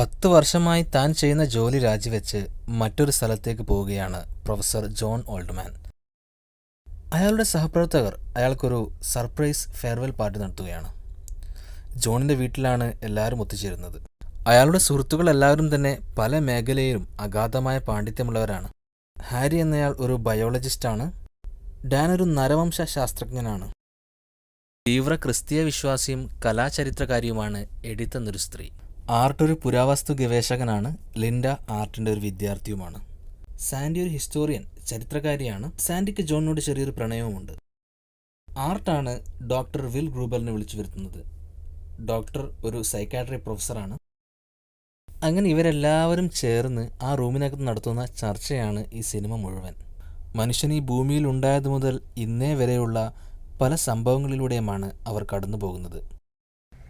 പത്ത് വർഷമായി താൻ ചെയ്യുന്ന ജോലി രാജിവെച്ച് മറ്റൊരു സ്ഥലത്തേക്ക് പോവുകയാണ് പ്രൊഫസർ ജോൺ ഓൾഡ്മാൻ. അയാളുടെ സഹപ്രവർത്തകർ അയാൾക്കൊരു സർപ്രൈസ് ഫെയർവെൽ പാർട്ടി നടത്തുകയാണ്. ജോണിന്റെ വീട്ടിലാണ് എല്ലാവരും ഒത്തുചേരുന്നത്. അയാളുടെ സുഹൃത്തുക്കൾ എല്ലാവരും തന്നെ പല മേഖലയിലും അഗാധമായ പാണ്ഡിത്യമുള്ളവരാണ്. ഹാരി എന്നയാൾ ഒരു ബയോളജിസ്റ്റാണ് ഡാൻ ഒരു നരവംശ ശാസ്ത്രജ്ഞനാണ് തീവ്ര ക്രിസ്തീയ വിശ്വാസിയും കലാചരിത്രകാരിയുമാണ് എഡിത്ത് എന്നൊരു സ്ത്രീ. ആർട്ട് ഒരു പുരാവസ്തു ഗവേഷകനാണ് ലിൻഡ ആർട്ടിന്റെ ഒരു വിദ്യാർത്ഥിയുമാണ്. സാൻഡി ഒരു ഹിസ്റ്റോറിയൻ ചരിത്രകാരിയാണ്. സാൻഡിക്ക് ജോണിനോട് ചെറിയൊരു പ്രണയവുമുണ്ട്. ആർട്ടാണ് ഡോക്ടർ വിൽ ഗ്രൂബലിനെ വിളിച്ചു വരുത്തുന്നത്. ഡോക്ടർ ഒരു സൈക്കാട്രി പ്രൊഫസറാണ്. അങ്ങനെ ഇവരെല്ലാവരും ചേർന്ന് ആ റൂമിനകത്ത് നടത്തുന്ന ചർച്ചയാണ് ഈ സിനിമ മുഴുവൻ. മനുഷ്യൻ ഈ ഭൂമിയിൽ ഉണ്ടായത് മുതൽ ഇന്നേ വരെയുള്ള പല സംഭവങ്ങളിലൂടെയുമാണ് അവർ കടന്നു പോകുന്നത്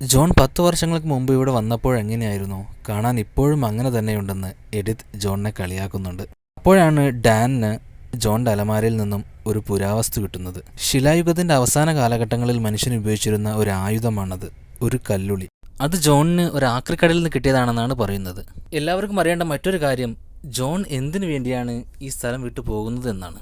ജോൺ പത്ത് വർഷങ്ങൾക്ക് മുമ്പ് ഇവിടെ വന്നപ്പോഴെങ്ങനെയായിരുന്നു കാണാൻ ഇപ്പോഴും അങ്ങനെ തന്നെയുണ്ടെന്ന് എഡിത്ത് ജോണിനെ കളിയാക്കുന്നുണ്ട്. അപ്പോഴാണ് ഡാനിന് ജോണിന്റെ അലമാരയിൽ നിന്നും ഒരു പുരാവസ്തു കിട്ടുന്നത്. ശിലായുഗത്തിന്റെ അവസാന കാലഘട്ടങ്ങളിൽ മനുഷ്യൻ ഉപയോഗിച്ചിരുന്ന ഒരു ആയുധമാണത് ഒരു കല്ലുളി. അത് ജോണിന് ഒരു ആക്രിക്കടലിൽ നിന്ന് കിട്ടിയതാണെന്നാണ് പറയുന്നത്. എല്ലാവർക്കും അറിയേണ്ട മറ്റൊരു കാര്യം ജോൺ എന്തിനു വേണ്ടിയാണ് ഈ സ്ഥലം വിട്ടു പോകുന്നത് എന്നാണ്.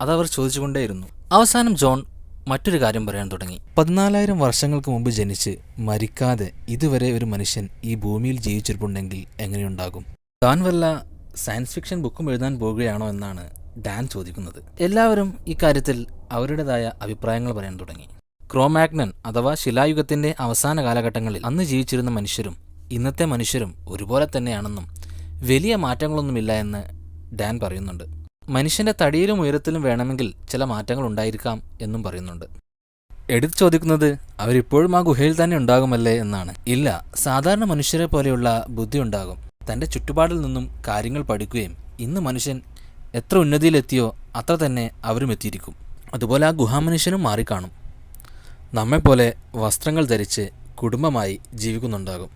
അതവർ ചോദിച്ചുകൊണ്ടേയിരുന്നു. അവസാനം ജോൺ മറ്റൊരു കാര്യം പറയാൻ തുടങ്ങി. പതിനാലായിരം വർഷങ്ങൾക്ക് മുമ്പ് ജനിച്ച് മരിക്കാതെ ഇതുവരെ ഒരു മനുഷ്യൻ ഈ ഭൂമിയിൽ ജീവിച്ചിരിപ്പുണ്ടെങ്കിൽ എങ്ങനെയുണ്ടാകും? താൻ വല്ല സയൻസ് ഫിക്ഷൻ ബുക്കും എഴുതാൻ പോകുകയാണോ എന്നാണ് ഡാൻ ചോദിക്കുന്നത്. എല്ലാവരും ഇക്കാര്യത്തിൽ അവരുടേതായ അഭിപ്രായങ്ങൾ പറയാൻ തുടങ്ങി. ക്രോമാഗ്നൻ അഥവാ ശിലായുഗത്തിന്റെ അവസാന കാലഘട്ടങ്ങളിൽ അന്ന് ജീവിച്ചിരുന്ന മനുഷ്യരും ഇന്നത്തെ മനുഷ്യരും ഒരുപോലെ തന്നെയാണെന്നും വലിയ മാറ്റങ്ങളൊന്നുമില്ല എന്ന് ഡാൻ പറയുന്നുണ്ട്. മനുഷ്യന്റെ തടിയിലും ഉയരത്തിലും വേണമെങ്കിൽ ചില മാറ്റങ്ങൾ ഉണ്ടായിരിക്കാം എന്നും പറയുന്നുണ്ട്. എടുത്ത് ചോദിക്കുന്നത് അവരിപ്പോഴും ആ ഗുഹയിൽ തന്നെ ഉണ്ടാകുമല്ലേ? എന്നാണ്. ഇല്ല സാധാരണ മനുഷ്യരെ പോലെയുള്ള ബുദ്ധി ഉണ്ടാകും. തന്റെ ചുറ്റുപാടിൽ നിന്നും കാര്യങ്ങൾ പഠിക്കുകയും ഇന്ന് മനുഷ്യൻ എത്ര ഉന്നതിയിലെത്തിയോ അത്ര തന്നെ അവരും എത്തിയിരിക്കും. അതുപോലെ ആ ഗുഹാമനുഷ്യനും മാറിക്കാണും. നമ്മെപ്പോലെ വസ്ത്രങ്ങൾ ധരിച്ച് കുടുംബമായി ജീവിക്കുന്നുണ്ടാകും.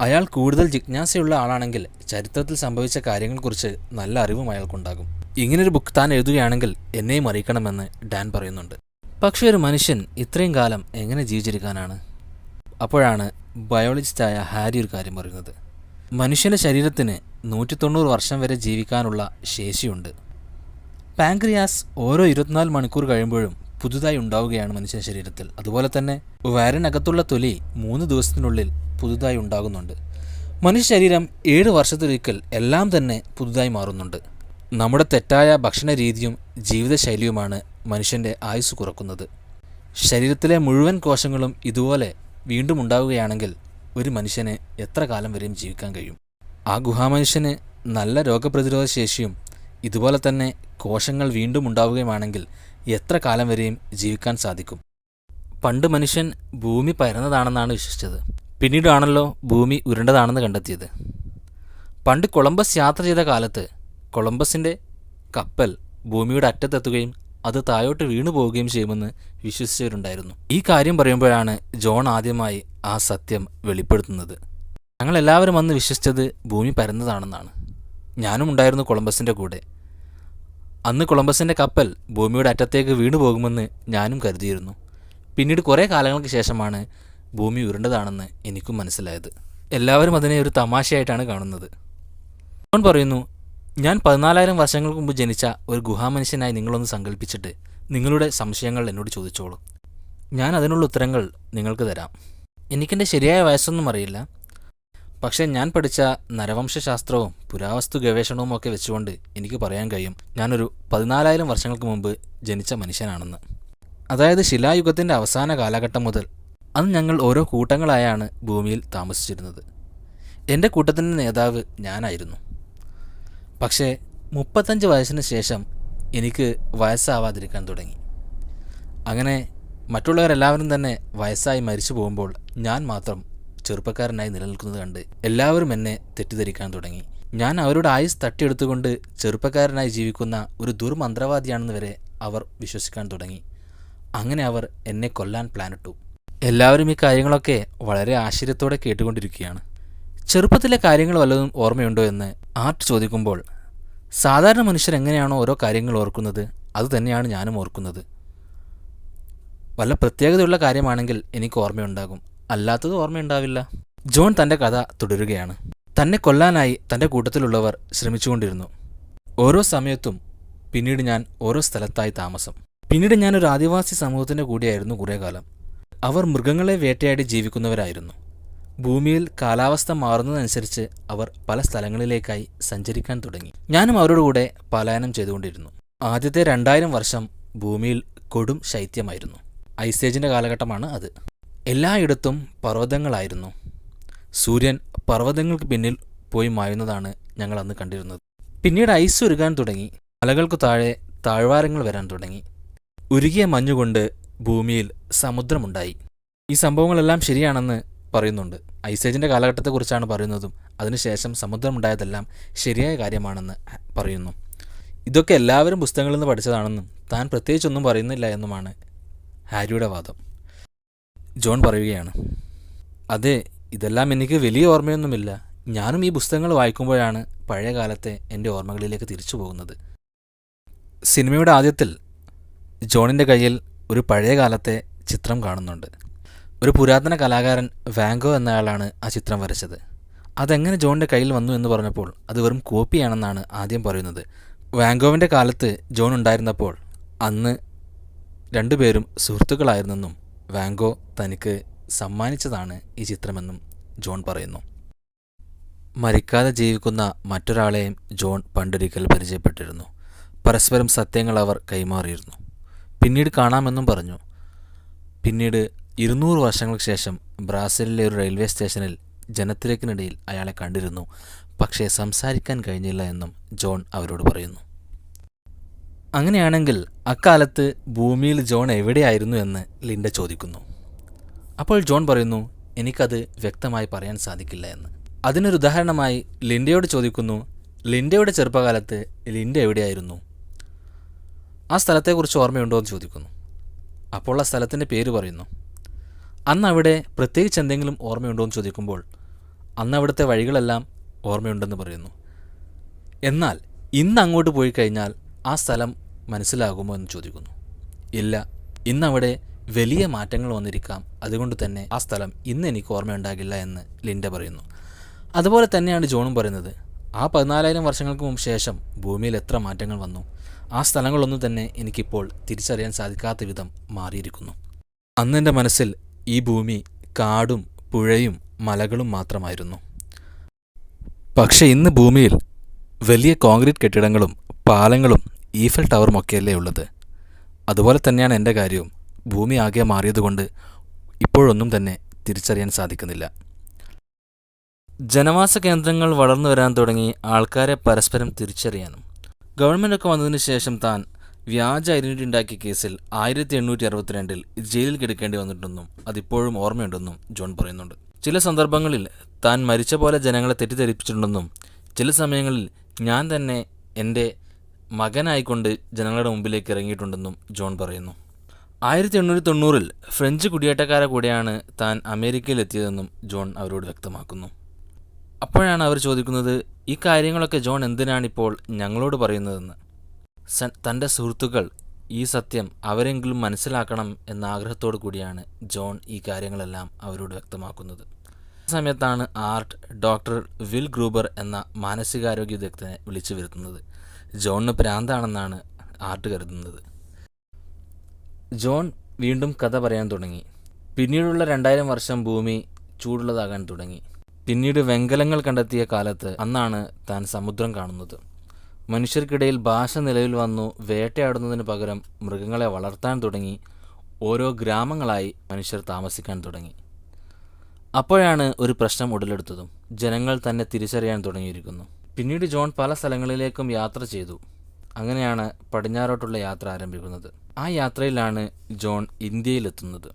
അയാൾ കൂടുതൽ ജിജ്ഞാസയുള്ള ആളാണെങ്കിൽ ചരിത്രത്തിൽ സംഭവിച്ച കാര്യങ്ങളെക്കുറിച്ച് നല്ല അറിവും അയാൾക്കുണ്ടാകും. ഇങ്ങനൊരു ബുക്ക് താൻ എഴുതുകയാണെങ്കിൽ എന്നെയും അറിയിക്കണമെന്ന് ഡാൻ പറയുന്നുണ്ട്. പക്ഷേ ഒരു മനുഷ്യൻ ഇത്രയും കാലം എങ്ങനെ ജീവിച്ചിരിക്കാനാണ്? അപ്പോഴാണ് ബയോളജിസ്റ്റായ ഹാരി ഒരു കാര്യം പറയുന്നത്. മനുഷ്യന്റെ ശരീരത്തിന് നൂറ്റി തൊണ്ണൂറ് വർഷം വരെ ജീവിക്കാനുള്ള ശേഷിയുണ്ട്. പാങ്ക്രിയാസ് ഓരോ ഇരുപത്തിനാല് മണിക്കൂർ കഴിയുമ്പോഴും പുതുതായി ഉണ്ടാവുകയാണ് മനുഷ്യ ശരീരത്തിൽ. അതുപോലെ തന്നെ വയറിനകത്തുള്ള തൊലി മൂന്ന് ദിവസത്തിനുള്ളിൽ പുതുതായി ഉണ്ടാകുന്നുണ്ട്. മനുഷ്യ ശരീരം ഏഴ് വർഷത്തിലൊരിക്കൽ എല്ലാം തന്നെ പുതുതായി മാറുന്നുണ്ട്. നമ്മുടെ തെറ്റായ ഭക്ഷണ രീതിയും ജീവിതശൈലിയുമാണ് മനുഷ്യന്റെ ആയുസ് കുറക്കുന്നത്. ശരീരത്തിലെ മുഴുവൻ കോശങ്ങളും ഇതുപോലെ വീണ്ടും ഉണ്ടാവുകയാണെങ്കിൽ ഒരു മനുഷ്യന് എത്ര കാലം വരെയും ജീവിക്കാൻ കഴിയും? ആ ഗുഹാമനുഷ്യന് നല്ല രോഗപ്രതിരോധ ശേഷിയും ഇതുപോലെ തന്നെ കോശങ്ങൾ വീണ്ടും ഉണ്ടാവുകയുമാണെങ്കിൽ എത്ര കാലം വരെയും ജീവിക്കാൻ സാധിക്കും? പണ്ട് മനുഷ്യൻ ഭൂമി പരന്നതാണെന്നാണ് വിശ്വസിച്ചത്. പിന്നീടാണല്ലോ ഭൂമി ഉരുണ്ടതാണെന്ന് കണ്ടെത്തിയത്. പണ്ട് കൊളംബസ് യാത്ര ചെയ്ത കാലത്ത് കൊളംബസിന്റെ കപ്പൽ ഭൂമിയുടെ അറ്റത്തെത്തുകയും അത് താഴോട്ട് വീണു പോവുകയും ചെയ്യുമെന്ന് വിശ്വസിച്ചവരുണ്ടായിരുന്നു. ഈ കാര്യം പറയുമ്പോഴാണ് ജോൺ ആദ്യമായി ആ സത്യം വെളിപ്പെടുത്തുന്നത്. ഞങ്ങളെല്ലാവരും അന്ന് വിശ്വസിച്ചത് ഭൂമി പരന്നതാണെന്നാണ്. ഞാനും ഉണ്ടായിരുന്നു കൊളംബസിന്റെ കൂടെ. അന്ന് കൊളംബസിന്റെ കപ്പൽ ഭൂമിയുടെ അറ്റത്തേക്ക് വീണു പോകുമെന്ന് ഞാനും കരുതിയിരുന്നു. പിന്നീട് കുറേ കാലങ്ങൾക്ക് ശേഷമാണ് ഭൂമി ഉരുണ്ടതാണെന്ന് എനിക്കും മനസ്സിലായത്. എല്ലാവരും അതിനെ ഒരു തമാശയായിട്ടാണ് കാണുന്നത്. ജോൺ പറയുന്നു ഞാൻ പതിനാലായിരം വർഷങ്ങൾക്ക് മുമ്പ് ജനിച്ച ഒരു ഗുഹാമനുഷ്യനായി നിങ്ങളൊന്ന് സങ്കല്പിച്ചിട്ട് നിങ്ങളുടെ സംശയങ്ങൾ എന്നോട് ചോദിച്ചോളൂ. ഞാൻ അതിനുള്ള ഉത്തരങ്ങൾ നിങ്ങൾക്ക് തരാം. എനിക്കെന്റെ ശരിയായ വയസ്സൊന്നും അറിയില്ല. പക്ഷേ ഞാൻ പഠിച്ച നരവംശശാസ്ത്രവും പുരാവസ്തു ഗവേഷണവും ഒക്കെ വെച്ചുകൊണ്ട് എനിക്ക് പറയാൻ കഴിയും. ഞാനൊരു പതിനാലായിരം വർഷങ്ങൾക്ക് മുമ്പ് ജനിച്ച മനുഷ്യനാണെന്ന്. അതായത് ശിലായുഗത്തിന്റെ അവസാന കാലഘട്ടം മുതൽ അന്ന് ഞങ്ങൾ ഓരോ കൂട്ടങ്ങളായാണ് ഭൂമിയിൽ താമസിച്ചിരുന്നത്. എന്റെ കൂട്ടത്തിന്റെ നേതാവ് ഞാനായിരുന്നു. പക്ഷേ മുപ്പത്തഞ്ച് വയസ്സിന് ശേഷം എനിക്ക് വയസ്സാവാതിരിക്കാൻ തുടങ്ങി. അങ്ങനെ മറ്റുള്ളവരെല്ലാവരും തന്നെ വയസ്സായി മരിച്ചു പോകുമ്പോൾ ഞാൻ മാത്രം ചെറുപ്പക്കാരനായി നിലനിൽക്കുന്നത് കണ്ട് എല്ലാവരും എന്നെ തെറ്റിദ്ധരിക്കാൻ തുടങ്ങി. ഞാൻ അവരുടെ ആയുസ് തട്ടിയെടുത്തുകൊണ്ട് ചെറുപ്പക്കാരനായി ജീവിക്കുന്ന ഒരു ദുർമന്ത്രവാദിയാണെന്ന് വരെ അവർ വിശ്വസിക്കാൻ തുടങ്ങി. അങ്ങനെ അവർ എന്നെ കൊല്ലാൻ പ്ലാനിട്ടു. എല്ലാവരും ഈ കാര്യങ്ങളൊക്കെ വളരെ ആശ്ചര്യത്തോടെ കേട്ടുകൊണ്ടിരിക്കുകയാണ്. ചെറുപ്പത്തിലെ കാര്യങ്ങൾ വല്ലതും ഓർമ്മയുണ്ടോ എന്ന് ആർട്ട് ചോദിക്കുമ്പോൾ സാധാരണ മനുഷ്യർ എങ്ങനെയാണോ ഓരോ കാര്യങ്ങൾ ഓർക്കുന്നത് അതുതന്നെയാണ് ഞാനും ഓർക്കുന്നത്. വല്ല പ്രത്യേകതയുള്ള കാര്യമാണെങ്കിൽ എനിക്ക് ഓർമ്മയുണ്ടാകും. അല്ലാത്തത് ഓർമ്മയുണ്ടാവില്ല. ജോൺ തന്റെ കഥ തുടരുകയാണ്. തന്നെ കൊല്ലാനായി തന്റെ കൂട്ടത്തിലുള്ളവർ ശ്രമിച്ചുകൊണ്ടിരുന്നു. ഓരോ സമയത്തും പിന്നീട് ഞാൻ ഓരോ സ്ഥലത്തായി താമസം. പിന്നീട് ഞാൻ ഒരു ആദിവാസി സമൂഹത്തിന്റെ കൂടിയായിരുന്നു കുറേ കാലം. അവർ മൃഗങ്ങളെ വേട്ടയാടി ജീവിക്കുന്നവരായിരുന്നു. ഭൂമിയിൽ കാലാവസ്ഥ മാറുന്നതനുസരിച്ച് അവർ പല സ്ഥലങ്ങളിലേക്കായി സഞ്ചരിക്കാൻ തുടങ്ങി. ഞാനും അവരുടെ കൂടെ പലായനം ചെയ്തുകൊണ്ടിരുന്നു. ആദ്യത്തെ രണ്ടായിരം വർഷം ഭൂമിയിൽ കൊടും ശൈത്യമായിരുന്നു. ഐസേജിന്റെ കാലഘട്ടമാണ് അത്. എല്ലായിടത്തും പർവതങ്ങളായിരുന്നു. സൂര്യൻ പർവതങ്ങൾക്ക് പിന്നിൽ പോയി മായുന്നതാണ് ഞങ്ങൾ അന്ന് കണ്ടിരുന്നത്. പിന്നീട് ഐസ് ഉരുകാൻ തുടങ്ങി. മലകൾക്കു താഴെ താഴ്വാരങ്ങൾ വരാൻ തുടങ്ങി. ഉരുകിയ മഞ്ഞുകൊണ്ട് ഭൂമിയിൽ സമുദ്രമുണ്ടായി. ഈ സംഭവങ്ങളെല്ലാം ശരിയാണെന്ന് പറയുന്നുണ്ട്. ഐസേജിന്റെ കാലഘട്ടത്തെക്കുറിച്ചാണ് പറയുന്നതും അതിനുശേഷം സമുദ്രമുണ്ടായതെല്ലാം ശരിയായ കാര്യമാണെന്ന് പറയുന്നു. ഇതൊക്കെ എല്ലാവരും പുസ്തകങ്ങളിൽ നിന്ന് പഠിച്ചതാണെന്നും താൻ പ്രത്യേകിച്ചൊന്നും പറയുന്നില്ല എന്നുമാണ് ഹാരിയുടെ വാദം. ജോൺ പറയുകയാണ് അതെ ഇതെല്ലാം എനിക്ക് വലിയ ഓർമ്മയൊന്നുമില്ല. ഞാനും ഈ പുസ്തകങ്ങൾ വായിക്കുമ്പോഴാണ് പഴയ കാലത്തെ എന്റെ ഓർമ്മകളിലേക്ക് തിരിച്ചു പോകുന്നത്. സിനിമയുടെ ആദ്യത്തിൽ ജോണിന്റെ കയ്യിൽ ഒരു പഴയ കാലത്തെ ചിത്രം കാണുന്നുണ്ട്. ഒരു പുരാതന കലാകാരൻ വാങ്കോ എന്നയാളാണ് ആ ചിത്രം വരച്ചത്. അതെങ്ങനെ ജോണിന്റെ കയ്യിൽ വന്നു എന്ന് പറഞ്ഞപ്പോൾ അത് വെറും കോപ്പിയാണെന്നാണ് ആദ്യം പറയുന്നത്. വാങ്കോവിന്റെ കാലത്ത് ജോൺ ഉണ്ടായിരുന്നപ്പോൾ അന്ന് രണ്ടുപേരും സുഹൃത്തുക്കളായിരുന്നെന്നും വാങ്കോ തനിക്ക് സമ്മാനിച്ചതാണ് ഈ ചിത്രമെന്നും ജോൺ പറയുന്നു. മരിക്കാതെ ജീവിക്കുന്ന മറ്റൊരാളെയും ജോൺ പണ്ടൊരിക്കൽ പരിചയപ്പെട്ടിരുന്നു. പരസ്പരം സത്യങ്ങൾ അവർ കൈമാറിയിരുന്നു. പിന്നീട് കാണാമെന്നും പറഞ്ഞു. പിന്നീട് ഇരുന്നൂറ് വർഷങ്ങൾക്ക് ശേഷം ബ്രാസിലിലെ ഒരു റെയിൽവേ സ്റ്റേഷനിൽ ജനത്തിരക്കിനിടയിൽ അയാളെ കണ്ടിരുന്നു. പക്ഷേ സംസാരിക്കാൻ കഴിഞ്ഞില്ല എന്നും ജോൺ അവരോട് പറയുന്നു. അങ്ങനെയാണെങ്കിൽ അക്കാലത്ത് ഭൂമിയിൽ ജോൺ എവിടെയായിരുന്നു എന്ന് ലിൻഡ ചോദിക്കുന്നു. അപ്പോൾ ജോൺ പറയുന്നു എനിക്കത് വ്യക്തമായി പറയാൻ സാധിക്കില്ല എന്ന്. അതിനൊരു ഉദാഹരണമായി ലിൻഡയോട് ചോദിക്കുന്നു ലിൻഡയുടെ ചെറുപ്പകാലത്ത് ലിൻഡ എവിടെയായിരുന്നു? ആ സ്ഥലത്തെക്കുറിച്ച് ഓർമ്മയുണ്ടോ? എന്ന് ചോദിക്കുന്നു. അപ്പോൾ ആ സ്ഥലത്തിന്റെ പേര് പറയുന്നു. അന്ന് അവിടെ പ്രത്യേകിച്ച് എന്തെങ്കിലും ഓർമ്മയുണ്ടോ എന്ന് ചോദിക്കുമ്പോൾ അന്ന് അവിടുത്തെ വഴികളെല്ലാം ഓർമ്മയുണ്ടെന്ന് പറയുന്നു. എന്നാൽ ഇന്ന് അങ്ങോട്ട് പോയി കഴിഞ്ഞാൽ ആ സ്ഥലം മനസ്സിലാകുമോ എന്ന് ചോദിക്കുന്നു. ഇല്ല ഇന്നവിടെ വലിയ മാറ്റങ്ങൾ വന്നിരിക്കാം. അതുകൊണ്ട് തന്നെ ആ സ്ഥലം ഇന്ന് എനിക്ക് ഓർമ്മയുണ്ടാകില്ല എന്ന് ലിൻഡ പറയുന്നു. അതുപോലെ തന്നെയാണ് ജോണും പറയുന്നത്. ആ പതിനാലായിരം വർഷങ്ങൾക്ക് മുമ്പ് ശേഷം ഭൂമിയിൽ എത്ര മാറ്റങ്ങൾ വന്നു. ആ സ്ഥലങ്ങളൊന്നും തന്നെ എനിക്കിപ്പോൾ തിരിച്ചറിയാൻ സാധിക്കാത്ത വിധം മാറിയിരിക്കുന്നു. അന്ന് എന്റെ മനസ്സിൽ ഈ ഭൂമി കാടും പുഴയും മലകളും മാത്രമായിരുന്നു. പക്ഷെ ഇന്ന് ഭൂമിയിൽ വലിയ കോൺക്രീറ്റ് കെട്ടിടങ്ങളും പാലങ്ങളും ഈഫൽ ടവറും ഒക്കെയല്ലേ ഉള്ളത്. അതുപോലെ തന്നെയാണ് എന്റെ കാര്യവും. ഭൂമി ആകെ മാറിയതുകൊണ്ട് ഇപ്പോഴൊന്നും തന്നെ തിരിച്ചറിയാൻ സാധിക്കുന്നില്ല. ജനവാസ കേന്ദ്രങ്ങൾ വളർന്നു വരാൻ തുടങ്ങി ആൾക്കാരെ പരസ്പരം തിരിച്ചറിയാനും. ഗവൺമെന്റൊക്കെ വന്നതിന് ശേഷം താൻ വ്യാജ ഐഡന്റിറ്റി ഉണ്ടാക്കിയ കേസിൽ ആയിരത്തി എണ്ണൂറ്റി അറുപത്തിരണ്ടിൽ ജയിലിൽ കിടക്കേണ്ടി വന്നിട്ടുണ്ടെന്നും അതിപ്പോഴും ഓർമ്മയുണ്ടെന്നും ജോൺ പറയുന്നുണ്ട്. ചില സന്ദർഭങ്ങളിൽ താൻ മരിച്ച പോലെ ജനങ്ങളെ തെറ്റിദ്ധരിപ്പിച്ചിട്ടുണ്ടെന്നും ചില സമയങ്ങളിൽ ഞാൻ തന്നെ എന്റെ മകനായിക്കൊണ്ട് ജനങ്ങളുടെ മുമ്പിലേക്ക് ഇറങ്ങിയിട്ടുണ്ടെന്നും ജോൺ പറയുന്നു. ആയിരത്തി എണ്ണൂറ്റി തൊണ്ണൂറിൽ ഫ്രഞ്ച് കുടിയേറ്റക്കാരെ കൂടെയാണ് താൻ അമേരിക്കയിലെത്തിയതെന്നും ജോൺ അവരോട് വ്യക്തമാക്കുന്നു. അപ്പോഴാണ് അവർ ചോദിക്കുന്നത് ഈ കാര്യങ്ങളൊക്കെ ജോൺ എന്തിനാണിപ്പോൾ ഞങ്ങളോട് പറയുന്നതെന്ന്. തന്റെ സുഹൃത്തുക്കൾ ഈ സത്യം അവരെങ്കിലും മനസ്സിലാക്കണം എന്ന ആഗ്രഹത്തോടു കൂടിയാണ് ജോൺ ഈ കാര്യങ്ങളെല്ലാം അവരോട് വ്യക്തമാക്കുന്നത്. സമയത്താണ് ആർട്ട് ഡോക്ടർ വിൽ ഗ്രൂബർ എന്ന മാനസികാരോഗ്യ വിദഗ്ധനെ വിളിച്ചു വരുത്തുന്നത്. ജോണിന് ഭ്രാന്താണെന്നാണ് ആർട്ട് കരുതുന്നത്. ജോൺ വീണ്ടും കഥ പറയാൻ തുടങ്ങി. പിന്നീടുള്ള രണ്ടായിരം വർഷം ഭൂമി ചൂടുള്ളതാകാൻ തുടങ്ങി. പിന്നീട് വെങ്കലങ്ങൾ കണ്ടെത്തിയ കാലത്ത് അന്നാണ് താൻ സമുദ്രം കാണുന്നത്. മനുഷ്യർക്കിടയിൽ ഭാഷ നിലവിൽ വന്നു വേട്ടയാടുന്നതിന് പകരം മൃഗങ്ങളെ വളർത്താൻ തുടങ്ങി. ഓരോ ഗ്രാമങ്ങളായി മനുഷ്യർ താമസിക്കാൻ തുടങ്ങി. അപ്പോഴാണ് ഒരു പ്രശ്നം ഉടലെടുത്തതും. ജനങ്ങൾ തന്നെ തിരിച്ചറിയാൻ തുടങ്ങിയിരിക്കുന്നു. പിന്നീട് ജോൺ പല സ്ഥലങ്ങളിലേക്കും യാത്ര ചെയ്തു. അങ്ങനെയാണ് പടിഞ്ഞാറോട്ടുള്ള യാത്ര ആരംഭിക്കുന്നത്. ആ യാത്രയിലാണ് ജോൺ ഇന്ത്യയിലെത്തുന്നത്.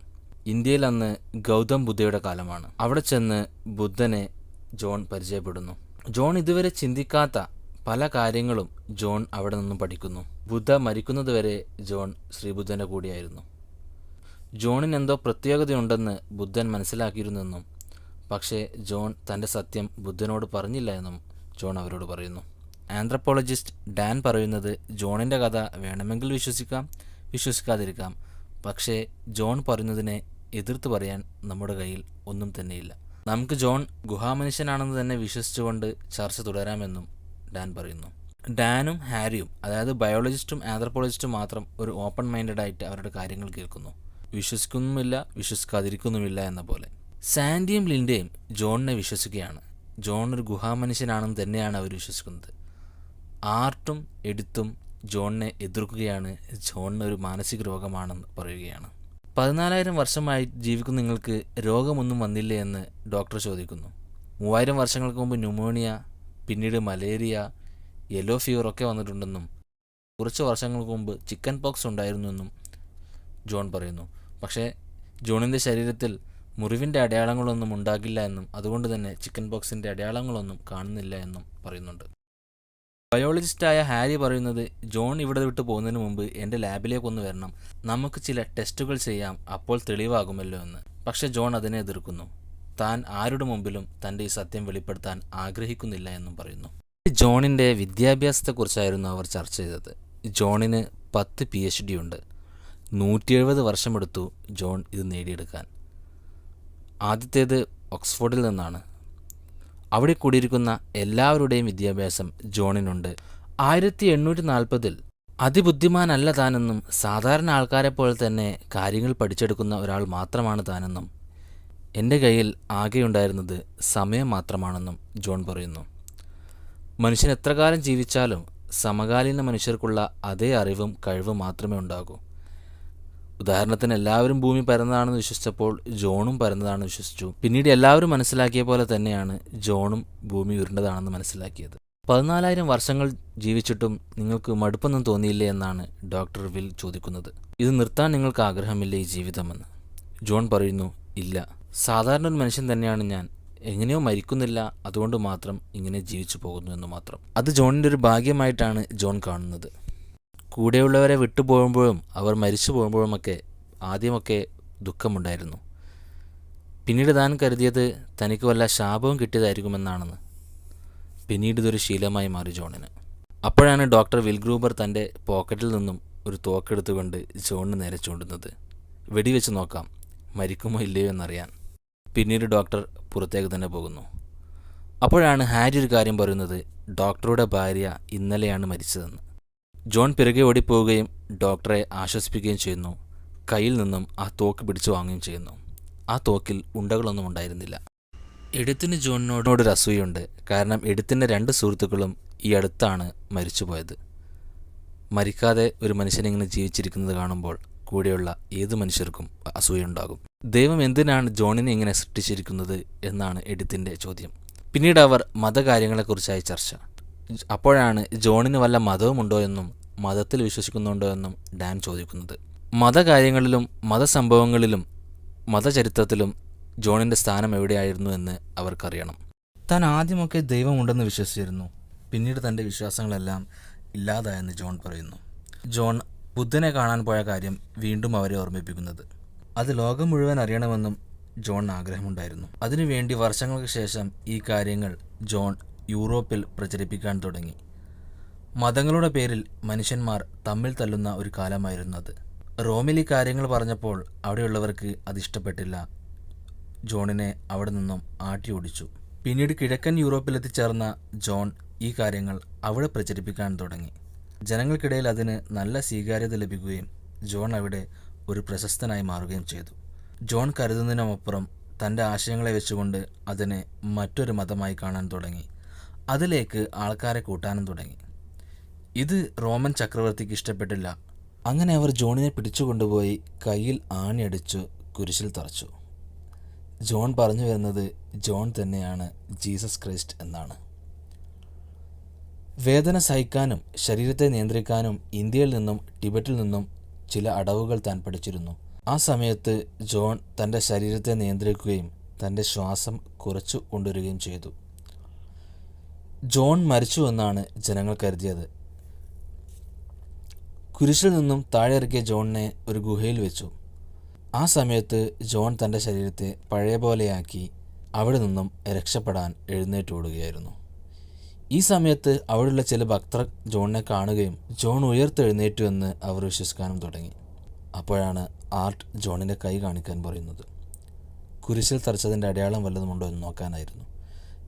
ഇന്ത്യയിൽ അന്ന് ഗൗതം ബുദ്ധയുടെ കാലമാണ്. അവിടെ ചെന്ന് ബുദ്ധനെ ജോൺ പരിചയപ്പെടുന്നു. ജോൺ ഇതുവരെ ചിന്തിക്കാത്ത പല കാര്യങ്ങളും ജോൺ അവിടെ നിന്നും പഠിക്കുന്നു. ബുദ്ധ മരിക്കുന്നതുവരെ ജോൺ ശ്രീബുദ്ധന്റെ കൂടെയായിരുന്നു. ജോണിന് എന്തോ പ്രത്യേകതയുണ്ടെന്ന് ബുദ്ധൻ മനസ്സിലാക്കിയിരുന്നെന്നും പക്ഷേ ജോൺ തന്റെ സത്യം ബുദ്ധനോട് പറഞ്ഞില്ല എന്നും ജോൺ അവരോട് പറയുന്നു. ആന്ത്രപ്പോളജിസ്റ്റ് ഡാൻ പറയുന്നത് ജോണിന്റെ കഥ വേണമെങ്കിൽ വിശ്വസിക്കാം വിശ്വസിക്കാതിരിക്കാം പക്ഷേ ജോൺ പറയുന്നതിനെ എതിർത്ത് പറയാൻ നമ്മുടെ കയ്യിൽ ഒന്നും തന്നെയില്ല. നമുക്ക് ജോൺ ഗുഹാമനുഷ്യനാണെന്ന് തന്നെ വിശ്വസിച്ചുകൊണ്ട് ചർച്ച തുടരാമെന്നും ഡാൻ പറയുന്നു. ഡാനും ഹാരിയും അതായത് ബയോളജിസ്റ്റും ആന്ത്രപ്പോളജിസ്റ്റും മാത്രം ഒരു ഓപ്പൺ മൈൻഡഡ് ആയിട്ട് അവരുടെ കാര്യങ്ങൾ കേൾക്കുന്നു. വിശ്വസിക്കുന്നുമില്ല വിശ്വസിക്കാതിരിക്കുന്നുമില്ല എന്ന പോലെ. സാൻഡിയും ലിൻഡയും ജോണിനെ വിശ്വസിക്കുകയാണ്. ജോൺ ഒരു ഗുഹാമനുഷ്യനാണെന്ന് തന്നെയാണ് അവർ വിശ്വസിക്കുന്നത്. ആർട്ടും എഡിത്തും ജോണിനെ എതിർക്കുകയാണ് ജോണിന് ഒരു മാനസിക രോഗമാണെന്ന് പറയുകയാണ്. പതിനാലായിരം വർഷമായി ജീവിക്കുന്ന നിങ്ങൾക്ക് രോഗമൊന്നും വന്നില്ലേ എന്ന് ഡോക്ടർ ചോദിക്കുന്നു. മൂവായിരം വർഷങ്ങൾക്ക് മുമ്പ് ന്യൂമോണിയ പിന്നീട് മലേറിയ യെല്ലോ ഫീവർ ഒക്കെ വന്നിട്ടുണ്ടെന്നും കുറച്ച് വർഷങ്ങൾക്ക് മുമ്പ് ചിക്കൻ പോക്സ് ഉണ്ടായിരുന്നുവെന്നും ജോൺ പറയുന്നു. പക്ഷേ ജോണിന്റെ ശരീരത്തിൽ മുറിവിന്റെ അടയാളങ്ങളൊന്നും ഉണ്ടാകില്ല എന്നും അതുകൊണ്ട് തന്നെ ചിക്കൻ പോക്സിന്റെ അടയാളങ്ങളൊന്നും കാണുന്നില്ല എന്നും പറയുന്നുണ്ട്. ബയോളജിസ്റ്റായ ഹാരി പറയുന്നത് ജോൺ ഇവിടെ വിട്ടു പോകുന്നതിന് മുമ്പ് എന്റെ ലാബിലേക്ക് ഒന്ന് വരണം. നമുക്ക് ചില ടെസ്റ്റുകൾ ചെയ്യാം. അപ്പോൾ തെളിവാകുമല്ലോ എന്ന്. പക്ഷേ ജോൺ അതിനെ എതിർക്കുന്നു. താൻ ആരുടെ മുമ്പിലും തന്റെ ഈ സത്യം വെളിപ്പെടുത്താൻ ആഗ്രഹിക്കുന്നില്ല എന്നും പറയുന്നു. ജോണിന്റെ വിദ്യാഭ്യാസത്തെക്കുറിച്ചായിരുന്നു അവർ ചർച്ച ചെയ്തത്. ജോണിന് പത്ത് പി എച്ച് ഡി ഉണ്ട്. നൂറ്റി എഴുപത് വർഷമെടുത്തു ജോൺ ഇത് നേടിയെടുക്കാൻ. ആദ്യത്തേത് ഓക്സ്ഫോർഡിൽ നിന്നാണ്. അവിടെ കൂടിയിരിക്കുന്ന എല്ലാവരുടെയും വിദ്യാഭ്യാസം ജോണിനുണ്ട്. ആയിരത്തി എണ്ണൂറ്റി നാൽപ്പതിൽ അതിബുദ്ധിമാനല്ല താനെന്നും സാധാരണ ആൾക്കാരെ പോലെ തന്നെ കാര്യങ്ങൾ പഠിച്ചെടുക്കുന്ന ഒരാൾ മാത്രമാണ് താനെന്നും എന്റെ കയ്യിൽ ആകെയുണ്ടായിരുന്നത് സമയം മാത്രമാണെന്നും ജോൺ പറയുന്നു. മനുഷ്യൻ എത്ര കാലം ജീവിച്ചാലും സമകാലീന മനുഷ്യർക്കുള്ള അതേ അറിവും കഴിവും മാത്രമേ ഉണ്ടാകൂ. ഉദാഹരണത്തിന് എല്ലാവരും ഭൂമി പരന്നതാണെന്ന് വിശ്വസിച്ചപ്പോൾ ജോണും പരന്നതാണെന്ന് വിശ്വസിച്ചു. പിന്നീട് എല്ലാവരും മനസ്സിലാക്കിയ പോലെ തന്നെയാണ് ജോണും ഭൂമി ഉരുണ്ടതാണെന്ന് മനസ്സിലാക്കിയത്. പതിനാലായിരം വർഷങ്ങൾ ജീവിച്ചിട്ടും നിങ്ങൾക്ക് മടുപ്പൊന്നും തോന്നിയില്ലേ എന്നാണ് ഡോക്ടർ വിൽ ചോദിക്കുന്നത്. ഇത് നിർത്താൻ നിങ്ങൾക്ക് ആഗ്രഹമില്ല ഈ ജീവിതമെന്ന്? ജോൺ പറയുന്നു ഇല്ല. സാധാരണ ഒരു മനുഷ്യൻ തന്നെയാണ് ഞാൻ. എങ്ങനെയോ മരിക്കുന്നില്ല അതുകൊണ്ട് മാത്രം ഇങ്ങനെ ജീവിച്ചു പോകുന്നു എന്ന് മാത്രം. അത് ജോണിന്റെ ഒരു ഭാഗ്യമായിട്ടാണ് ജോൺ കാണുന്നത്. കൂടെയുള്ളവരെ വിട്ടുപോകുമ്പോഴും അവർ മരിച്ചു പോകുമ്പോഴുമൊക്കെ ആദ്യമൊക്കെ ദുഃഖമുണ്ടായിരുന്നു. പിന്നീട് താൻ കരുതിയത് തനിക്ക് വല്ല ശാപവും കിട്ടിയതായിരിക്കുമെന്നാണെന്ന്. പിന്നീട് ഇതൊരു ശീലമായി മാറി ജോണിന്. അപ്പോഴാണ് ഡോക്ടർ വിൽഗ്രൂബർ തന്റെ പോക്കറ്റിൽ നിന്നും ഒരു തോക്കെടുത്തുകൊണ്ട് ജോണിന് നേരെ ചൂണ്ടുന്നത്. വെടിവെച്ച് നോക്കാം മരിക്കുമോ ഇല്ലയോ എന്നറിയാൻ. പിന്നീട് ഡോക്ടർ പുറത്തേക്ക് തന്നെ പോകുന്നു. അപ്പോഴാണ് ഹാരി ഒരു കാര്യം പറയുന്നത് ഡോക്ടറുടെ ഭാര്യ ഇന്നലെയാണ് മരിച്ചതെന്ന്. ജോൺ പിറകെ ഓടിപ്പോവുകയും ഡോക്ടറെ ആശ്വസിപ്പിക്കുകയും ചെയ്യുന്നു. കയ്യിൽ നിന്നും ആ തോക്ക് പിടിച്ചു വാങ്ങുകയും ചെയ്യുന്നു. ആ തോക്കിൽ ഉണ്ടകളൊന്നും ഉണ്ടായിരുന്നില്ല. എഴുത്തിന് ജോണിനോടൊരു അസൂയുണ്ട്. കാരണം എഴുത്തിന്റെ രണ്ട് സുഹൃത്തുക്കളും ഈ അടുത്താണ് മരിച്ചുപോയത്. മരിക്കാതെ ഒരു മനുഷ്യനിങ്ങനെ ജീവിച്ചിരിക്കുന്നത് കാണുമ്പോൾ കൂടെയുള്ള ഏത് മനുഷ്യർക്കും അസൂയുണ്ടാകും. ദൈവം എന്തിനാണ് ജോണിനെ ഇങ്ങനെ സൃഷ്ടിച്ചിരിക്കുന്നത് എന്നാണ് എഡിത്തിന്റെ ചോദ്യം. പിന്നീട് അവർ മതകാര്യങ്ങളെക്കുറിച്ചായി ചർച്ച. അപ്പോഴാണ് ജോണിന് വല്ല മതവുമുണ്ടോ എന്നും മതത്തിൽ വിശ്വസിക്കുന്നുണ്ടോ എന്നും ഡാൻ ചോദിക്കുന്നത്. മതകാര്യങ്ങളിലും മതസംഭവങ്ങളിലും മതചരിത്രത്തിലും ജോണിന്റെ സ്ഥാനം എവിടെയായിരുന്നു എന്ന് അവർക്കറിയണം. താൻ ആദ്യമൊക്കെ ദൈവമുണ്ടെന്ന് വിശ്വസിച്ചിരുന്നു. പിന്നീട് തന്റെ വിശ്വാസങ്ങളെല്ലാം ഇല്ലാതായെന്ന് ജോൺ പറയുന്നു. ജോൺ ബുദ്ധനെ കാണാൻ പോയ കാര്യം വീണ്ടും അവരെ ഓർമ്മിപ്പിക്കുന്നത്. അത് ലോകം മുഴുവൻ അറിയണമെന്നും ജോൺ ആഗ്രഹമുണ്ടായിരുന്നു. അതിനുവേണ്ടി വർഷങ്ങൾക്ക് ശേഷം ഈ കാര്യങ്ങൾ ജോൺ യൂറോപ്പിൽ പ്രചരിപ്പിക്കാൻ തുടങ്ങി. മതങ്ങളുടെ പേരിൽ മനുഷ്യന്മാർ തമ്മിൽ തല്ലുന്ന ഒരു കാലമായിരുന്നു അത്. റോമിൽ ഈ കാര്യങ്ങൾ പറഞ്ഞപ്പോൾ അവിടെയുള്ളവർക്ക് അത് ഇഷ്ടപ്പെട്ടില്ല. ജോണിനെ അവിടെ നിന്നും ആട്ടി ഓടിച്ചു. പിന്നീട് കിഴക്കൻ യൂറോപ്പിലെത്തിച്ചേർന്ന ജോൺ ഈ കാര്യങ്ങൾ അവിടെ പ്രചരിപ്പിക്കാൻ തുടങ്ങി. ജനങ്ങൾക്കിടയിൽ അതിന് നല്ല സ്വീകാര്യത ലഭിക്കുകയും ജോൺ അവിടെ ഒരു പ്രശസ്തനായി മാറുകയും ചെയ്തു. ജോൺ കരുതുന്നതിനുമപ്പുറം തന്റെ ആശയങ്ങളെ വെച്ചുകൊണ്ട് അതിനെ മറ്റൊരു മതമായി കാണാൻ തുടങ്ങി. അതിലേക്ക് ആൾക്കാരെ കൂട്ടാനും തുടങ്ങി. ഇത് റോമൻ ചക്രവർത്തിക്ക് ഇഷ്ടപ്പെട്ടില്ല. അങ്ങനെ അവർ ജോണിനെ പിടിച്ചുകൊണ്ടുപോയി കയ്യിൽ ആണിയടിച്ചു കുരിശിൽ തറച്ചു. ജോൺ പറഞ്ഞു വരുന്നത് ജോൺ തന്നെയാണ് ജീസസ് ക്രൈസ്റ്റ് എന്നാണ്. വേദന സഹിക്കാനും ശരീരത്തെ നിയന്ത്രിക്കാനും ഇന്ത്യയിൽ നിന്നും ടിബറ്റിൽ നിന്നും ചില അടവുകൾ താൻ പഠിച്ചിരുന്നു. ആ സമയത്ത് ജോൺ തന്റെ ശരീരത്തെ നിയന്ത്രിക്കുകയും തന്റെ ശ്വാസം കുറച്ചു കൊണ്ടുവരികയും ചെയ്തു. ജോൺ മരിച്ചു എന്നാണ് ജനങ്ങൾ കരുതിയത്. കുരിശിൽ നിന്നും താഴെ ഇറക്കിയ ജോണിനെ ഒരു ഗുഹയിൽ വെച്ചു. ആ സമയത്ത് ജോൺ തന്റെ ശരീരത്തെ പഴയ പോലെയാക്കി അവിടെ നിന്നും രക്ഷപ്പെടാൻ എഴുന്നേറ്റോടുകയായിരുന്നു ഈ സമയത്ത് അവിടെയുള്ള ചില ഭക്തർ ജോണിനെ കാണുകയും ജോൺ ഉയർത്തെഴുന്നേറ്റു എന്ന് അവർ വിശ്വസിക്കാനും തുടങ്ങി. അപ്പോഴാണ് ആർട്ട് ജോണിന്റെ കൈ കാണിക്കാൻ പറയുന്നത്. കുരിശിൽ തറച്ചതിന്റെ അടയാളം വല്ലതുമുണ്ടോ എന്ന് നോക്കാനായിരുന്നു.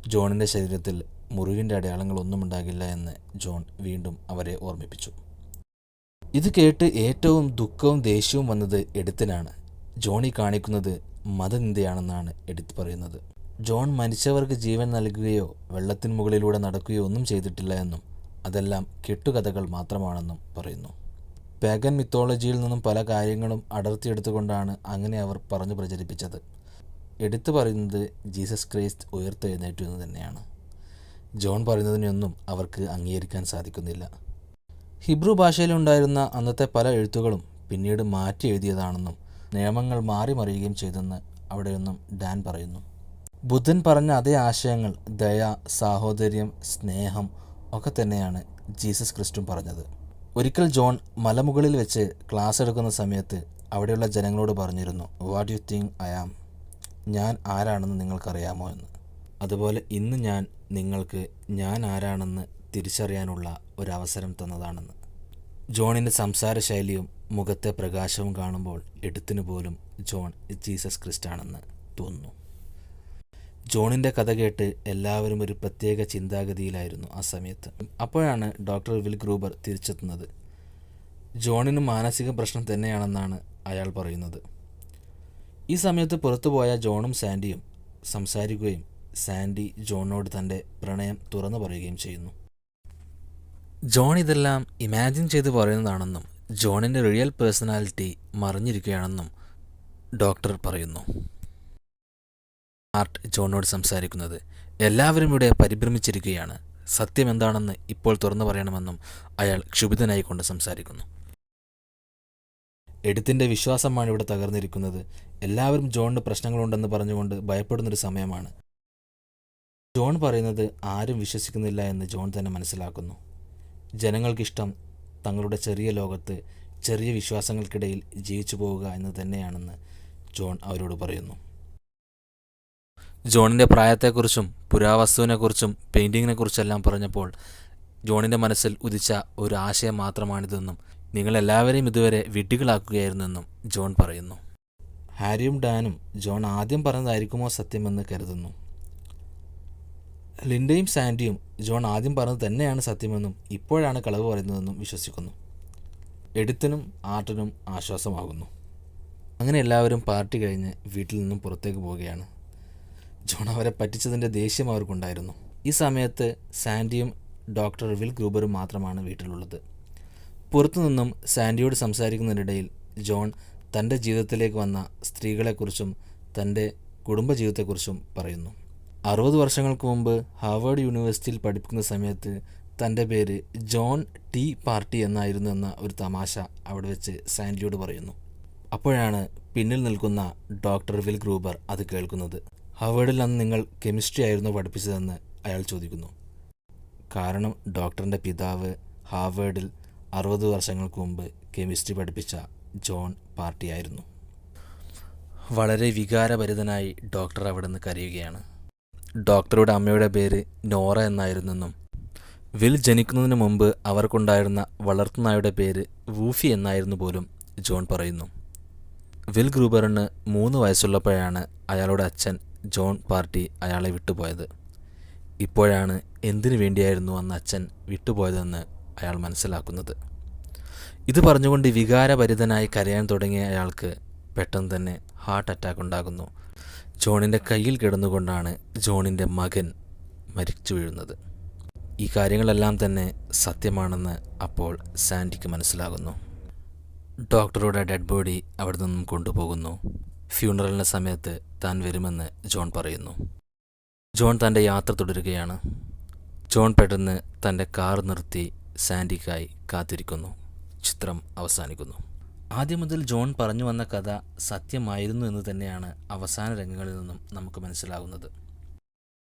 ജോണിന്റെ ശരീരത്തിൽ മുറിവിന്റെ അടയാളങ്ങളൊന്നും ഉണ്ടാകില്ല എന്ന് ജോൺ വീണ്ടും അവരെ ഓർമ്മിപ്പിച്ചു. ഇത് കേട്ട് ഏറ്റവും ദുഃഖവും ദേഷ്യവും വന്നത് എഡിത്തിനാണ് ജോണി കാണിക്കുന്നത് മതനിന്ദയാണെന്നാണ് എഡിത്ത് പറയുന്നത്. ജോൺ മരിച്ചവർക്ക് ജീവൻ നൽകുകയോ വെള്ളത്തിന് മുകളിലൂടെ നടക്കുകയോ ഒന്നും ചെയ്തിട്ടില്ല എന്നും അതെല്ലാം കെട്ടുകഥകൾ മാത്രമാണെന്നും പറയുന്നു. പാഗൻ മിത്തോളജിയിൽ നിന്നും പല കാര്യങ്ങളും അടർത്തിയെടുത്തുകൊണ്ടാണ് അങ്ങനെ അവർ പറഞ്ഞു പ്രചരിപ്പിച്ചത്. എടുത്തു പറയുന്നത് ജീസസ് ക്രൈസ്റ്റ് ഉയർത്തെഴുന്നേറ്റു എന്ന് തന്നെയാണ്. ജോൺ പറയുന്നതിനൊന്നും അവർക്ക് അംഗീകരിക്കാൻ സാധിക്കുന്നില്ല. ഹിബ്രു ഭാഷയിലുണ്ടായിരുന്ന അന്നത്തെ പല എഴുത്തുകളും പിന്നീട് മാറ്റി എഴുതിയതാണെന്നും നിയമങ്ങൾ മാറി മറിയുകയും ചെയ്തെന്ന് അവിടെയൊന്നും ഡാൻ പറയുന്നു. ബുദ്ധൻ പറഞ്ഞ അതേ ആശയങ്ങൾ ദയ സാഹോദര്യം സ്നേഹം ഒക്കെ തന്നെയാണ് ജീസസ് ക്രിസ്റ്റും പറഞ്ഞത്. ഒരിക്കൽ ജോൺ മലമുകളിൽ വെച്ച് ക്ലാസ് എടുക്കുന്ന സമയത്ത് അവിടെയുള്ള ജനങ്ങളോട് പറഞ്ഞിരുന്നു what you think I am ഞാൻ ആരാണെന്ന് നിങ്ങൾക്കറിയാമോ എന്ന്. അതുപോലെ ഇന്ന് ഞാൻ നിങ്ങൾക്ക് ഞാൻ ആരാണെന്ന് തിരിച്ചറിയാനുള്ള ഒരവസരം തന്നതാണെന്ന്. ജോണിന്റെ സംസാര ശൈലിയും മുഖത്തെ പ്രകാശവും കാണുമ്പോൾ എടുത്തിനു പോലും ജോൺ ജീസസ് ക്രിസ്റ്റാണെന്ന് തോന്നുന്നു. ജോണിന്റെ കഥ കേട്ട് എല്ലാവരും ഒരു പ്രത്യേക ചിന്താഗതിയിലായിരുന്നു ആ സമയത്ത്. അപ്പോഴാണ് ഡോക്ടർ വിൽ ഗ്രൂബർ തിരിച്ചെത്തുന്നത്. ജോണിന് മാനസിക പ്രശ്നം തന്നെയാണെന്നാണ് അയാൾ പറയുന്നത്. ഈ സമയത്ത് പുറത്തുപോയ ജോണും സാൻഡിയും സംസാരിക്കുകയും സാൻഡി ജോണിനോട് തന്റെ പ്രണയം തുറന്നു പറയുകയും ചെയ്യുന്നു. ജോൺ ഇതെല്ലാം ഇമാജിൻ ചെയ്ത് പറയുന്നതാണെന്നും ജോണിന്റെ റിയൽ പേഴ്സണാലിറ്റി മറിഞ്ഞിരിക്കുകയാണെന്നും ഡോക്ടർ പറയുന്നു. ആർട്ട് ജോണിനോട് സംസാരിക്കുന്നത്. എല്ലാവരും ഇവിടെ പരിഭ്രമിച്ചിരിക്കുകയാണ്. സത്യം എന്താണെന്ന് ഇപ്പോൾ തുറന്നു പറയണമെന്നും അയാൾ ക്ഷുഭിതനായിക്കൊണ്ട് സംസാരിക്കുന്നു. എഡിത്തിന്റെ വിശ്വാസമാണ് ഇവിടെ തകർന്നിരിക്കുന്നത്. എല്ലാവരും ജോണിന് പ്രശ്നങ്ങളുണ്ടെന്ന് പറഞ്ഞുകൊണ്ട് ഭയപ്പെടുന്നൊരു സമയമാണ്. ജോൺ പറയുന്നത് ആരും വിശ്വസിക്കുന്നില്ല എന്ന് ജോൺ തന്നെ മനസ്സിലാക്കുന്നു. ജനങ്ങൾക്കിഷ്ടം തങ്ങളുടെ ചെറിയ ലോകത്ത് ചെറിയ വിശ്വാസങ്ങൾക്കിടയിൽ ജീവിച്ചു പോവുക എന്ന് തന്നെയാണെന്ന് ജോൺ അവരോട് പറയുന്നു. ജോണിന്റെ പ്രായത്തെക്കുറിച്ചും പുരാവസ്തുവിനെക്കുറിച്ചും പെയിന്റിങ്ങിനെക്കുറിച്ചെല്ലാം പറഞ്ഞപ്പോൾ ജോണിന്റെ മനസ്സിൽ ഉദിച്ച ഒരു ആശയം മാത്രമാണിതെന്നും നിങ്ങളെല്ലാവരെയും ഇതുവരെ വിഡ്ഢികളാക്കുകയായിരുന്നെന്നും ജോൺ പറയുന്നു. ഹാരിയും ഡാനും ജോൺ ആദ്യം പറഞ്ഞതായിരിക്കുമോ സത്യമെന്ന് കരുതുന്നു. ലിൻഡയും സാൻഡിയും ജോൺ ആദ്യം പറഞ്ഞത് തന്നെയാണ് സത്യമെന്നും ഇപ്പോഴാണ് കളവ് പറയുന്നതെന്നും വിശ്വസിക്കുന്നു. എഡിത്തിനും ആർട്ടിനും ആശ്വാസമാകുന്നു. അങ്ങനെ എല്ലാവരും പാർട്ടി കഴിഞ്ഞ് വീട്ടിൽ നിന്നും പുറത്തേക്ക് പോവുകയാണ്. ജോൺ അവരെ പറ്റിച്ചതിന്റെ ദേഷ്യം അവർക്കുണ്ടായിരുന്നു. ഈ സമയത്ത് സാൻഡിയും ഡോക്ടർ വിൽ ഗ്രൂബറും മാത്രമാണ് വീട്ടിലുള്ളത്. പുറത്തുനിന്നും സാൻഡിയോട് സംസാരിക്കുന്നതിനിടയിൽ ജോൺ തന്റെ ജീവിതത്തിലേക്ക് വന്ന സ്ത്രീകളെക്കുറിച്ചും തന്റെ കുടുംബജീവിതത്തെക്കുറിച്ചും പറയുന്നു. അറുപത് വർഷങ്ങൾക്ക് മുമ്പ് ഹാർവേഡ് യൂണിവേഴ്സിറ്റിയിൽ പഠിപ്പിക്കുന്ന സമയത്ത് തന്റെ പേര് ജോൺ ടി പാർട്ടി എന്നായിരുന്നു എന്ന ഒരു തമാശ അവിടെ വെച്ച് സാൻഡിയോട് പറയുന്നു. അപ്പോഴാണ് പിന്നിൽ നിൽക്കുന്ന ഡോക്ടർ വിൽ ഗ്രൂബർ അത് കേൾക്കുന്നത്. ഹാർവേഡിൽ അന്ന് നിങ്ങൾ കെമിസ്ട്രി ആയിരുന്നു പഠിപ്പിച്ചതെന്ന് അയാൾ ചോദിക്കുന്നു. കാരണം ഡോക്ടറിന്റെ പിതാവ് ഹാവേഡിൽ അറുപത് വർഷങ്ങൾക്ക് മുമ്പ് കെമിസ്ട്രി പഠിപ്പിച്ച ജോൺ പാർട്ടിയായിരുന്നു വളരെ വികാരഭരിതനായി ഡോക്ടർ അവിടെ നിന്ന് കരയുകയാണ്. ഡോക്ടറുടെ അമ്മയുടെ പേര് നോറ എന്നായിരുന്നെന്നും വിൽ ജനിക്കുന്നതിന് മുമ്പ് അവർക്കുണ്ടായിരുന്ന വളർത്തുനായുടെ പേര് വൂഫി എന്നായിരുന്നു പോലും ജോൺ പറയുന്നു. വിൽ ഗ്രൂബറിന് മൂന്ന് വയസ്സുള്ളപ്പോഴാണ് അയാളുടെ അച്ഛൻ ജോൺ പാർട്ടി അയാളെ വിട്ടുപോയത്. ഇപ്പോഴാണ് എന്തിനു വേണ്ടിയായിരുന്നു അന്ന് അച്ഛൻ വിട്ടുപോയതെന്ന് അയാൾ മനസ്സിലാക്കുന്നത്. ഇത് പറഞ്ഞുകൊണ്ട് വികാരഭരിതനായി കരയാൻ തുടങ്ങിയ അയാൾക്ക് പെട്ടെന്ന് തന്നെ ഹാർട്ട് അറ്റാക്ക് ഉണ്ടാകുന്നു. ജോണിന്റെ കയ്യിൽ കിടന്നുകൊണ്ടാണ് ജോണിന്റെ മകൻ മരിച്ചു വീഴുന്നത്. ഈ കാര്യങ്ങളെല്ലാം തന്നെ സത്യമാണെന്ന് അപ്പോൾ സാൻഡിക്ക് മനസ്സിലാകുന്നു. ഡോക്ടറുടെ ഡെഡ് ബോഡി അവിടെ നിന്നും കൊണ്ടുപോകുന്നു. ഫ്യൂണറലിന്റെ സമയത്ത് താൻ വരുമെന്ന് ജോൺ പറയുന്നു. ജോൺ തന്റെ യാത്ര തുടരുകയാണ്. ജോൺ പെട്ടെന്ന് തന്റെ കാർ നിർത്തി സാൻഡിക്കായി കാത്തിരിക്കുന്നു. ചിത്രം അവസാനിക്കുന്നു. ആദ്യം മുതൽ ജോൺ പറഞ്ഞു വന്ന കഥ സത്യമായിരുന്നു എന്ന് തന്നെയാണ് അവസാന രംഗങ്ങളിൽ നിന്നും നമുക്ക് മനസ്സിലാകുന്നത്.